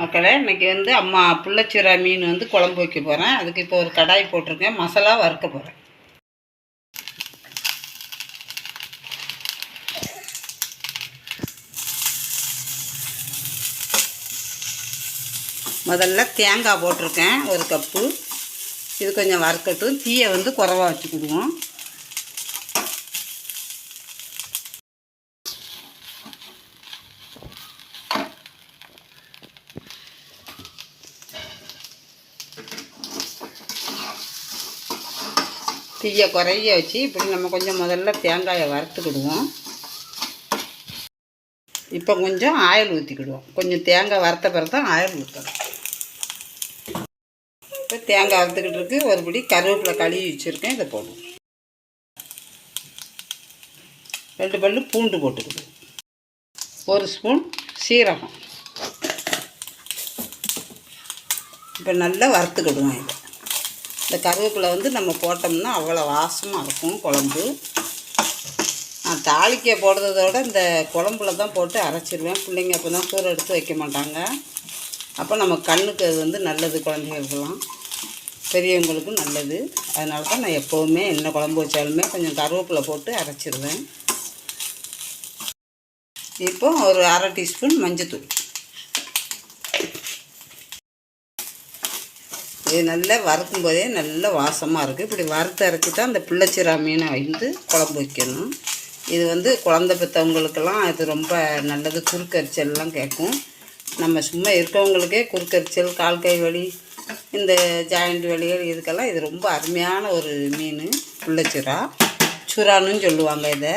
மக்களே இன்றைக்கி வந்து அம்மா புள்ளச்சீரா மீன் வந்து குழம்பு வைக்க போகிறேன் அதுக்கு இப்போ ஒரு கடாய் போட்டிருக்கேன். மசாலா வறுக்க போகிறேன் முதல்ல தேங்காய் போட்டிருக்கேன் ஒரு கப்பு. இது கொஞ்சம் வறுக்கட்டும். தீயை வந்து குறவா வச்சுக்கிடுவோம். தீயை குறைய வச்சு இப்படி நம்ம கொஞ்சம் முதல்ல தேங்காயை வறுத்துக்கிடுவோம். இப்போ கொஞ்சம் ஆயில் ஊற்றிக்கிடுவோம் கொஞ்சம் தேங்காய் வறுத்த பிறகு தான் ஆயில் ஊற்றணும் இப்போ தேங்காய் வறுத்துக்கிட்டு இருக்கு. ஒருபடி கருவேப்பிலை கழுவி வச்சுருக்கேன். இதை போடுவோம். ரெண்டு பல்லு பூண்டு போட்டுக்கிடுவோம். ஒரு ஸ்பூன் சீரகம். இப்போ நல்லா வறுத்துக்கிடுவோம் இதை. இந்த கருவேப்பிலை வந்து நம்ம போட்டோம்னா அவ்வளோ வாசமாக இருக்கும் குழம்பு. நான் தாளிக்க போடுறத விட இந்த குழம்புல தான் போட்டு அரைச்சிருவேன். பிள்ளைங்க அப்போ தான் சோறு எடுத்து வைக்க மாட்டாங்க. அப்போ நம்ம கண்ணுக்கு அது வந்து நல்லது குழந்தைகளுக்கெல்லாம். பெரியவங்களுக்கும் நல்லது. அதனால தான் நான் எப்போவுமே என்ன குழம்பு வச்சாலுமே கொஞ்சம் கருவேப்பிலை போட்டு அரைச்சிருவேன். இப்போ ஒரு அரை டீஸ்பூன் மஞ்சத்தூள். இது நல்லா வறுக்கும் போதே நல்ல வாசமாக இருக்குது இப்படி வறுத்து அரைச்சி தான் அந்த பிள்ளைச்சிரா மீனை வந்து குழம்பு வைக்கணும். இது வந்து குழந்த பெற்றவங்களுக்கெல்லாம் இது ரொம்ப நல்லது. குறுக்கரிச்சல்லாம் கேட்கும். நம்ம சும்மா இருக்கவங்களுக்கே குறுக்கரிச்சல் கால் கை வலி இந்த ஜாயிண்ட் வலிகள் இதுக்கெல்லாம் இது ரொம்ப அருமையான ஒரு மீன் பிள்ளைச்சிரா. சுறான்னு சொல்லுவாங்க இதை.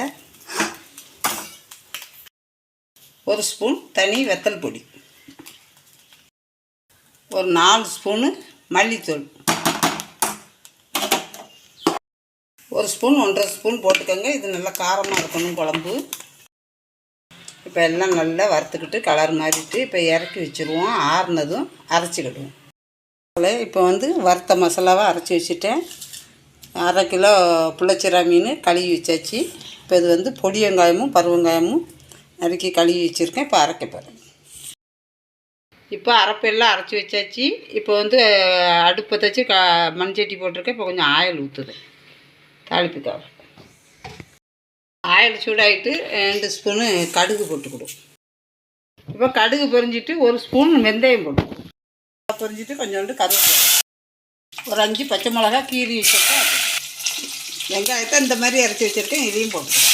ஒரு ஸ்பூன் தனி வெத்தல் பொடி. ஒரு நாலு ஸ்பூனு மல்லித்தூள். ஒரு ஸ்பூன் ஒன்றரை ஸ்பூன் போட்டுக்கோங்க. இது நல்லா காரமாக இருக்கணும் குழம்பு. இப்போ எல்லாம் நல்லா வறுத்துக்கிட்டு கலர் மாறிட்டு இப்போ இறக்கி வச்சுருவோம். ஆறுனதும் அரைச்சிக்கிடுவோம். இப்போ வந்து வறுத்த மசாலாவை அரைச்சி வச்சுட்டேன். அரை கிலோ புளச்சிரா மீன் கழுவி வச்சாச்சு. இப்போ இது வந்து பொடி வெங்காயமும் பருவங்காயமும் நறுக்கி கழுவி வச்சுருக்கேன். இப்போ அரைக்க போகிறேன் இப்போ அரைப்பெல்லாம் அரைச்சி வச்சாச்சு. இப்போ வந்து அடுப்பை தச்சு க மண்சட்டி போட்டிருக்கேன். இப்போ கொஞ்சம் ஆயில் ஊற்றுது தாளிப்புக்காக. ஆயில் சூடாகிட்டு ரெண்டு ஸ்பூனு கடுகு போட்டுக்கிடும் இப்போ கடுகு பொரிஞ்சிட்டு ஒரு ஸ்பூன் வெந்தயம் போடும் பொரிஞ்சிட்டு கொஞ்சோண்டு கருவேப்பிலை ஒரு அஞ்சு பச்சை மிளகா கீரி வச்சுருக்கேன் வெங்காயத்தை இந்த மாதிரி அரைச்சி வச்சுருக்கேன். இதையும் போட்டுக்கணும்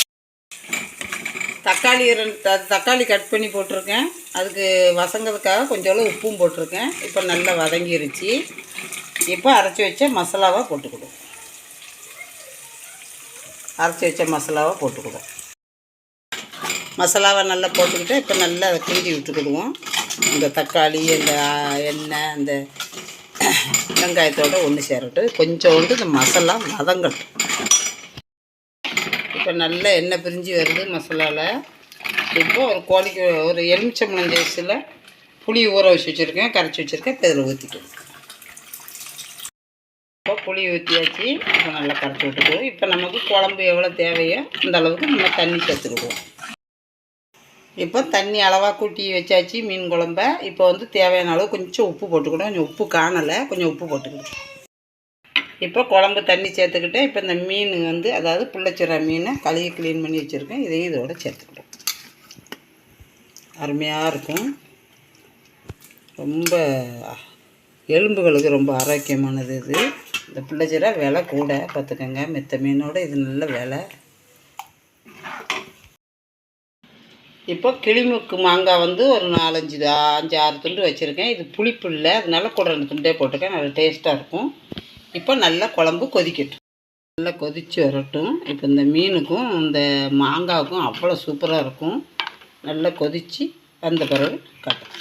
தக்காளி ரெண்டு த- தக்காளி கட் பண்ணி போட்டிருக்கேன். அதுக்கு வசங்கிறதுக்காக கொஞ்சோண்டு உப்பும் போட்டிருக்கேன். இப்போ நல்லா வதங்கிருச்சு. இப்போ அரைச்சி வச்ச மசாலாவை போட்டுக்கிடுவோம் அரைச்சி வச்ச மசாலாவை போட்டுக்கிடுவோம் மசாலாவை நல்லா போட்டுக்கிட்டு இப்போ நல்லா அதை கிண்டி விட்டுக்கிடுவோம். இந்த தக்காளி இந்த எண்ணெய் அந்த வெங்காயத்தோடு ஒன்று சேரட்டும். கொஞ்சோண்டு இந்த மசாலா வதங்கட்டும். இப்போ நல்ல எண்ணெய் பிரிஞ்சு வருது மசாலாவில் இப்போ ஒரு கோழிக்கு ஒரு எலுமிச்சம்பழம் ஜூஸில் புளி ஊற வச்சு வச்சுருக்கேன் கரைச்சி வச்சுருக்கேன் இப்போ இதில் ஊற்றிட்டு இப்போ புளி ஊற்றியாச்சு இப்போ நல்லா கரைச்சி விட்டுக்குவோம். இப்போ நமக்கு குழம்பு எவ்வளோ தேவையோ அந்த அளவுக்கு நம்ம தண்ணி சேர்த்துக்கிடுவோம் இப்போ தண்ணி அளவாக கூட்டி வச்சாச்சு மீன் குழம்ப. இப்போ வந்து தேவையான அளவு கொஞ்சம் உப்பு போட்டுக்கணும். கொஞ்சம் உப்பு காணலை கொஞ்சம் உப்பு போட்டுக்கிடும் இப்போ குழம்பு தண்ணி சேர்த்துக்கிட்டு இப்போ இந்த மீன் வந்து அதாவது புள்ளச்சிற மீனை கழுவி க்ளீன் பண்ணி வச்சுருக்கேன். இதையும் இதோட சேர்த்துக்கிட்டோம். அருமையாக இருக்கும். ரொம்ப எலும்புகளுக்கு ரொம்ப ஆரோக்கியமானது இது. இந்த புள்ளச்சிரா விலை கூட பார்த்துக்கோங்க. மெத்த மீனோட இது நல்ல விலை. இப்போ கிளிமுக்கு மாங்காய் வந்து ஒரு நாலஞ்சு அஞ்சு ஆறு துண்டு வச்சுருக்கேன். இது புளிப்பு இல்லை. அதனால கூட ரெண்டு துண்டே போட்டிருக்கேன் நல்லா டேஸ்ட்டாக இருக்கும். இப்போ நல்லா குழம்பு கொதிக்கட்டும். நல்லா கொதித்து வரட்டும். இப்போ இந்த மீனுக்கும் இந்த மாங்காவுக்கும் அவ்வளோ சூப்பராக இருக்கும். நல்லா கொதித்து வந்த பிறகு காட்டும்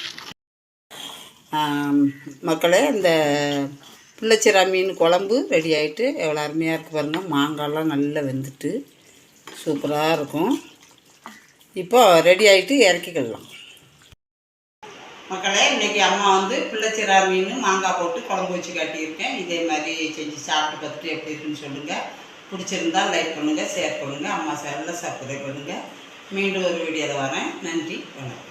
மக்களே இந்த பிள்ளைச்சிரா மீன் குழம்பு ரெடி ஆகிட்டு எவ்வளோ அருமையாக இருக்குது பாருங்கள் மாங்காய்லாம் நல்லா வெந்துட்டு சூப்பராக இருக்கும். இப்போ ரெடி ஆகிட்டு இறக்கிக்கலாம். மக்களே இன்றைக்கி அம்மா வந்து பிள்ளைச்சிரா மீன் மாங்காய் போட்டு குழம்பு வச்சு காட்டியிருக்கேன். இதே மாதிரி செஞ்சு சாப்பிட்டு பார்த்துட்டு எப்படி இருக்குன்னு சொல்லுங்கள் பிடிச்சிருந்தா லைக் பண்ணுங்கள் ஷேர் பண்ணுங்கள் அம்மா சேனலில் சப்ஸ்கிரைப் பண்ணுங்கள் மீண்டும் ஒரு வீடியோவில் வரேன். நன்றி வணக்கம்.